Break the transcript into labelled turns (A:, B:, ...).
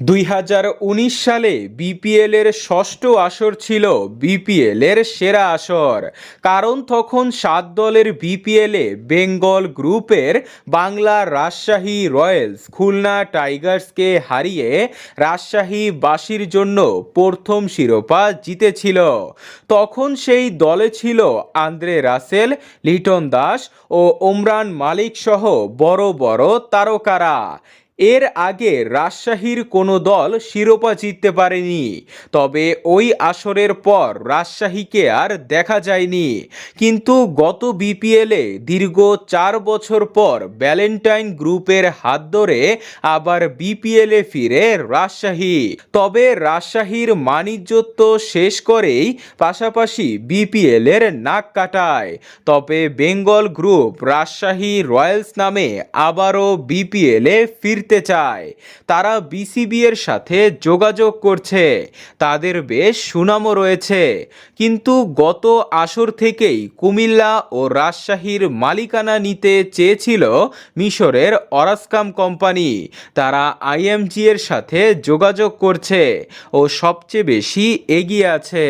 A: দুই হাজার উনিশ সালে বিপিএল এর ষষ্ঠ আসর ছিল বিপিএল এর সেরা আসর। কারণ তখন সাত দলের বিপিএল বেঙ্গল গ্রুপের বাংলা রাজশাহী রয়্যালস, খুলনা টাইগার্সকে হারিয়ে রাজশাহী বাসীর জন্য প্রথম শিরোপা জিতেছিল। তখন সেই দলে ছিল আন্দ্রে রাসেল, লিটন দাস ও ওমরান মালিক সহ বড় বড় তারকারা। এর আগে রাজশাহীর কোনো দল শিরোপা জিততে পারেনি। তবে ওই আসরের পর রাজশাহীকে আর দেখা যায়নি। কিন্তু গত বিপিএলে দীর্ঘ চার বছর পর ভ্যালেন্টাইন গ্রুপের হাত ধরে আবার বিপিএলে ফিরে রাজশাহী। তবে রাজশাহীর মানিজ্যত্ব শেষ করেই পাশাপাশি বিপিএলের নাক কাটায়। তবে বেঙ্গল গ্রুপ রাজশাহী রয়্যালস নামে আবারও বিপিএলে ফিরতে চায়। তারা বিসিবি এর সাথে যোগাযোগ করছে। তাদের বেশ সুনামও রয়েছে। কিন্তু গত আসর থেকেই কুমিল্লা ও রাজশাহীর মালিকানা নিতে চেয়েছিল মিশরের অরাসকাম কোম্পানি। তারা আইএমজি এর সাথে যোগাযোগ করছে ও সবচেয়ে বেশি এগিয়ে আছে।